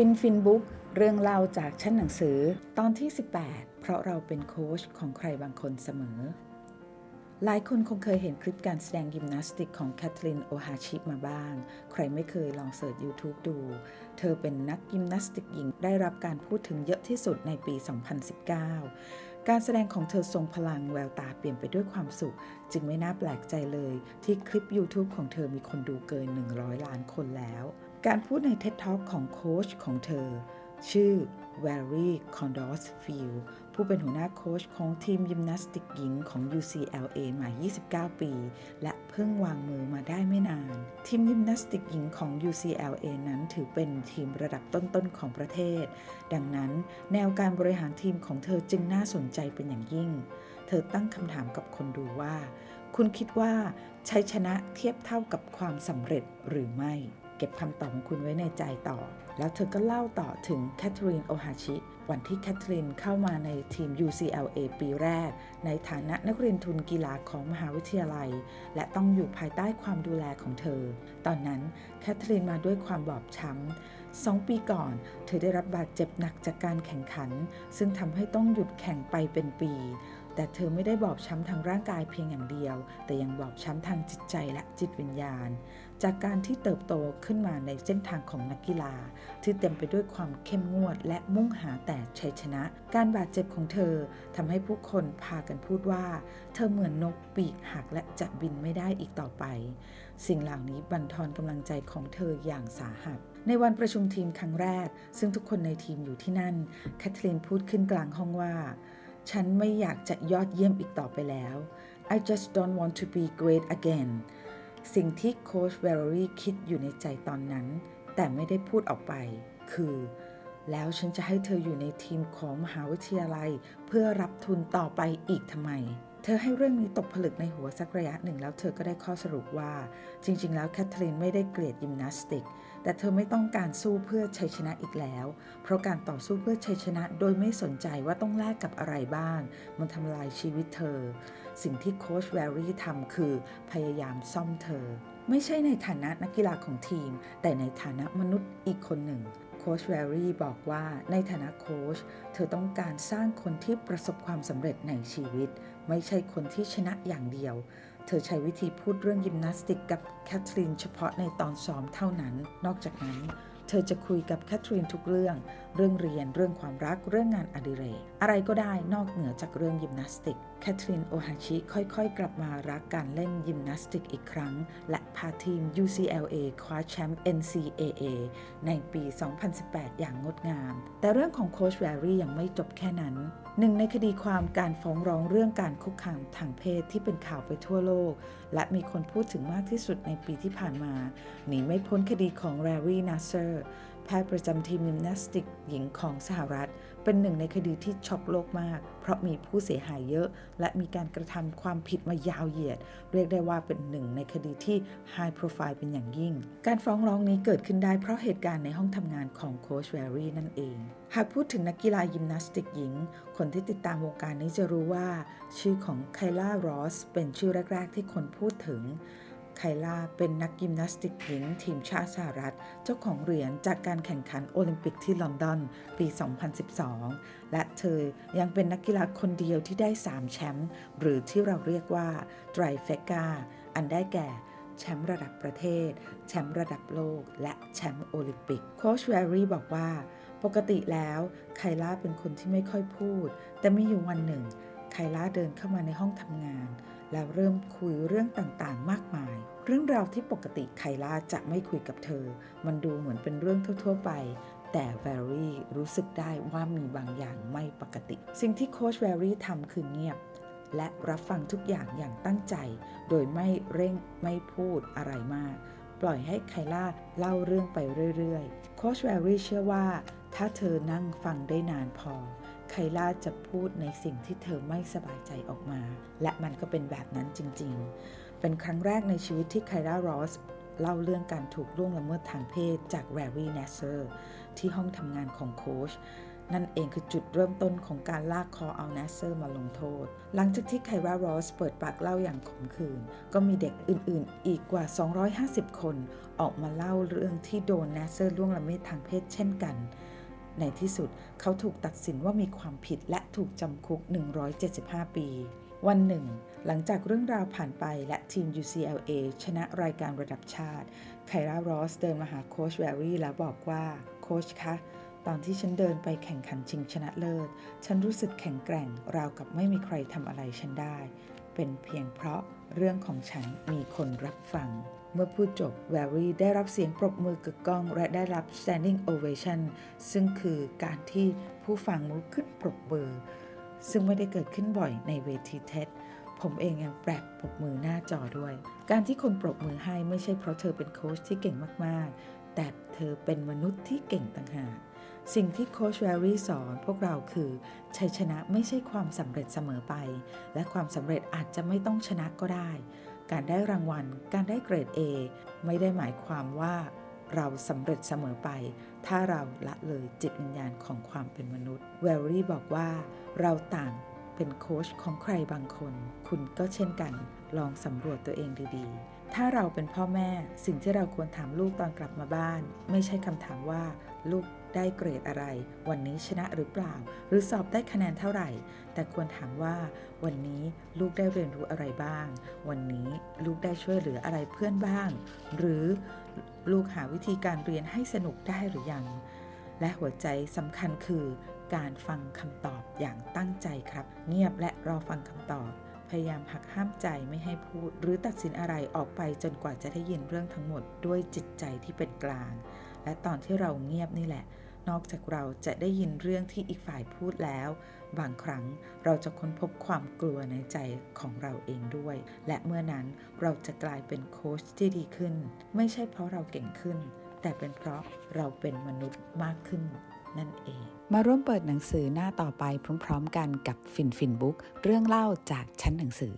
ฟินฟินบุ๊กเรื่องเล่าจากชั้นหนังสือตอนที่ 18 เพราะเราเป็นโค้ชของใครบางคนเสมอ หลายคนคงเคยเห็นคลิปการแสดงยิมนาสติกของแคทเธอรีนโอฮาชิมาบ้าง ใครไม่เคยลองเสิร์ช YouTube ดู เธอเป็นนักยิมนาสติกหญิงได้รับการพูดถึงเยอะที่สุดในปี 2019 การแสดงของเธอทรงพลังแววตาเปลี่ยนไปด้วยความสุข จึงไม่น่าแปลกใจเลย ที่คลิป YouTube ของเธอมีคนดูเกิน 100 ล้านคนแล้ว การพูดใน TED Talk ของโค้ชของเธอ ชื่อ Valerie Condos Field ผู้เป็นหัวหน้าโค้ชของทีมยิมนาสติกหญิงของ UCLA มา 29 ปี และเพิ่งวางมือมาได้ไม่นาน ทีมยิมนาสติกหญิงของ UCLA นั้นถือเป็นทีมระดับต้นๆของประเทศ ดังนั้นแนวการบริหารทีมของเธอจึงน่าสนใจเป็นอย่างยิ่ง เธอตั้งคำถามกับคนดูว่า คุณคิดว่าชัยชนะเทียบเท่ากับความสำเร็จหรือไม่ เก็บคำตอบของคุณไว้ในใจต่อ แล้วเธอก็เล่าต่อถึงแคทเธอรีนโอฮาชิ วันที่แคทเธอรีนเข้ามาในทีม UCLA ปีแรก ในฐานะนักเรียนทุนกีฬาของมหาวิทยาลัย และต้องอยู่ภายใต้ความดูแลของเธอ ตอนนั้นแคทเธอรีนมาด้วยความบอบช้ำสองปีก่อน เธอได้รับบาดเจ็บหนักจากการแข่งขัน ซึ่งทำให้ต้องหยุดแข่งไปเป็นปี แต่เธอไม่ได้บอบช้ำทางร่างกายเพียงอย่างเดียว แต่ยังบอบช้ำทางจิตใจและจิตวิญญาณ จากการที่เติบโตขึ้นมาในเส้นทางของนักกีฬา ที่เต็มไปด้วยความเข้มงวด และมุ่งหาแต่ชัยชนะ การบาดเจ็บของเธอทำให้ผู้คนพากันพูดว่า เธอเหมือนนกปีกหักและจะบินไม่ได้อีกต่อไป สิ่งเหล่านี้บั่นทอนกำลังใจของเธออย่างสาหัสในวันประชุมทีมครั้งแรก ซึ่งทุกคนในทีมอยู่ที่นั่นแคทเธอรีนพูดขึ้นกลางห้องว่า ฉันไม่อยากจะยอดเยี่ยมอีกต่อไปแล้ว I just don't want to be great again สิ่งที่โค้ชเวลลี่คิดอยู่ในใจตอนนั้น แต่ไม่ได้พูดออกไป คือ แล้วฉันจะให้เธออยู่ในทีมของมหาวิทยาลัย เพื่อรับทุนต่อไปอีกทำไม เธอให้เรื่องนี้ตกผลึกในหัวสักระยะหนึ่งแล้วเธอก็ได้ข้อสรุปว่า จริง ๆ แล้วแคทเธอรีนไม่ได้เกลียดยิมนาสติก แต่เธอไม่ต้องการสู้เพื่อชัยชนะอีกแล้ว เพราะการต่อสู้เพื่อชัยชนะโดยไม่สนใจว่าต้องแลกกับอะไรบ้าง มันทำลายชีวิตเธอ สิ่งที่โค้ชแวรี่ทำคือพยายามซ่อมเธอ ไม่ใช่ในฐานะนักกีฬาของทีม แต่ในฐานะมนุษย์อีกคนหนึ่งโค้ชแวรี่บอกว่าในฐานะโค้ชเธอต้องการสร้างคนที่ประสบความสำเร็จในชีวิต ไม่ใช่คนที่ชนะอย่างเดียว เธอใช้วิธีพูดเรื่องยิมนาสติกกับแคทรีนเฉพาะในตอนซ้อมเท่านั้น นอกจากนั้นเธอจะคุยกับแคทรีนทุกเรื่อง เรื่องเรียน เรื่องความรัก เรื่องงานอดิเรก อะไรก็ได้นอกเหนือจากเรื่องยิมนาสติก แคทรีนโอฮาชิค่อยๆ กลับมารักการเล่นยิมนาสติกอีกครั้ง และพาทีม UCLA คว้าแชมป์ NCAA ในปี 2018 อย่างงดงาม แต่เรื่องของโค้ชแวรี่ยังไม่จบแค่นั้น หนึ่งในคดีความการฟ้องร้องเรื่องการคุกคามทางเพศที่เป็นข่าวไปทั่วโลก และมีคนพูดถึงมากที่สุดในปีที่ผ่านมา หนีไม่พ้นคดีของแรรี่นาเซอร์ แพทย์ประจำทีมยิมนาสติกหญิงของสหรัฐ เป็นหนึ่งในคดีที่ช็อกโลกมาก เพราะมีผู้เสียหายเยอะ และมีการกระทำความผิดมายาวเหยียด เรียกได้ว่าเป็นหนึ่งในคดีที่ไฮโปรไฟล์เป็นอย่างยิ่ง การฟ้องร้องนี้เกิดขึ้นได้เพราะเหตุการณ์ในห้องทำงานของโค้ชแวรี่นั่นเอง หากพูดถึงนักกีฬายิมนาสติกหญิง คนที่ติดตามวงการนี้จะรู้ว่า ชื่อของไคล่ารอสเป็นชื่อแรก ๆ ที่คนพูดถึง ไคล่าเป็นนักยิมนาสติกหญิงทีมชาติสหรัฐ เจ้าของเหรียญจากการแข่งขันโอลิมปิกที่ลอนดอน ปี 2012 และเธอยังเป็นนักกีฬาคนเดียวที่ได้ 3 แชมป์หรือที่เราเรียกว่าไตรเฟกาอันได้แก่แชมป์ระดับประเทศ แชมป์ระดับโลก และแชมป์โอลิมปิก โค้ชแวรี่บอกว่า ปกติแล้วไคล่าเป็นคนที่ไม่ค่อยพูด แต่มีอยู่วันหนึ่ง ไคล่าเดินเข้ามาในห้องทำงาน แล้วเริ่มคุยเรื่องต่างๆ มากมาย เรื่องราวที่ปกติไคล่าจะไม่คุยกับเธอ มันดูเหมือนเป็นเรื่องทั่ว ๆ ไป แต่แวรี่รู้สึกได้ว่ามีบางอย่างไม่ปกติ สิ่งที่โค้ชแวรี่ทำคือเงียบ และรับฟังทุกอย่างอย่างตั้งใจ โดยไม่เร่งไม่พูดอะไรมาก ปล่อยให้ไคล่าเล่าเรื่องไปเรื่อยๆ โค้ชแวรี่เชื่อว่า ถ้าเธอนั่งฟังได้นานพอ ไคล่าจะพูดในสิ่งที่เธอไม่สบายใจออกมา และมันก็เป็นแบบนั้นจริงๆ เป็นครั้งแรกในชีวิตที่ไคล่ารอสเล่าเรื่องการถูกล่วงละเมิดทางเพศจากแรรี่เนสเซอร์ที่ห้องทำงานของโค้ชนั่นเองคือจุดเริ่มต้นของการลากคอเอาแนสเซอร์มาลงโทษ หลังจากที่ไครารอสเปิดปากเล่าอย่างขมขื่นก็มีเด็กอื่นๆ อีกกว่า 250 คน ออกมาเล่าเรื่องที่โดนแนสเซอร์ล่วงละเมิดทางเพศเช่นกัน ในที่สุดเขาถูกตัดสินว่ามีความผิดและถูกจำคุก 175 ปี วันหนึ่ง หลังจากเรื่องราวผ่านไปและทีม UCLA ชนะรายการระดับชาติ ไคลารอสเดินมาหาโค้ชแวรี่แล้วบอกว่า โค้ชคะตอนที่ฉันเดินไปแข่งขันชิงชนะเลิศ ฉันรู้สึกแข็งแกร่ง ราวกับไม่มีใครทำอะไรฉันได้ เป็นเพียงเพราะเรื่องของฉันมีคนรับฟัง เมื่อพูดจบแวรี่ได้รับเสียงปรบมือกึกก้อง และได้รับ standing ovation ซึ่งคือการที่ผู้ฟังลุกขึ้นปรบมือ ซึ่งไม่ได้เกิดขึ้นบ่อยในเวทีเท็ดผมเองยังแปลกปรบมือหน้าจอด้วย การที่คนปรบมือให้ไม่ใช่เพราะเธอเป็นโค้ชที่เก่งมาก ๆ แต่เธอเป็นมนุษย์ที่เก่งต่างหาก สิ่งที่โค้ชแวรี่สอนพวกเราคือชัยชนะไม่ใช่ความสำเร็จเสมอไป และความสำเร็จอาจจะไม่ต้องชนะก็ได้ การได้รางวัล การได้เกรด A ไม่ได้หมายความว่าเราสำเร็จเสมอไป ถ้าเราละเลยจิตวิญญาณของความเป็นมนุษย์แวลรี่บอกว่าเราต่างเป็นโค้ชของใครบางคน คุณก็เช่นกัน ลองสำรวจตัวเองดีๆ ถ้าเราเป็นพ่อแม่สิ่งที่เราควรถามลูกตอนกลับมาบ้าน ไม่ใช่คำถามว่า ลูกได้เกรดอะไร วันนี้ชนะหรือเปล่า หรือสอบได้คะแนนเท่าไหร่ แต่ควรถามว่า วันนี้ลูกได้เรียนรู้อะไรบ้าง วันนี้ลูกได้ช่วยเหลืออะไรเพื่อนบ้าง หรือลูกหาวิธีการเรียนให้สนุกได้หรือยัง และหัวใจสำคัญคือ การฟังคำตอบอย่างตั้งใจครับ เงียบและรอฟังคำตอบ พยายามหักห้ามใจไม่ให้พูด หรือตัดสินอะไรออกไปจนกว่าจะได้ยินเรื่องทั้งหมดด้วยจิตใจที่เป็นกลาง และตอนที่เราเงียบนี่แหละ นอกจากเราจะได้ยินเรื่องที่อีกฝ่ายพูดแล้ว บางครั้งเราจะค้นพบความกลัวในใจของเราเองด้วย และเมื่อนั้นเราจะกลายเป็นโค้ชที่ดีขึ้น ไม่ใช่เพราะเราเก่งขึ้น แต่เป็นเพราะเราเป็นมนุษย์มากขึ้นนั่นเอง มาร่วมเปิดหนังสือหน้าต่อไปพร้อม ๆ กันกับฟินฟินบุ๊กเรื่องเล่าจากชั้นหนังสือ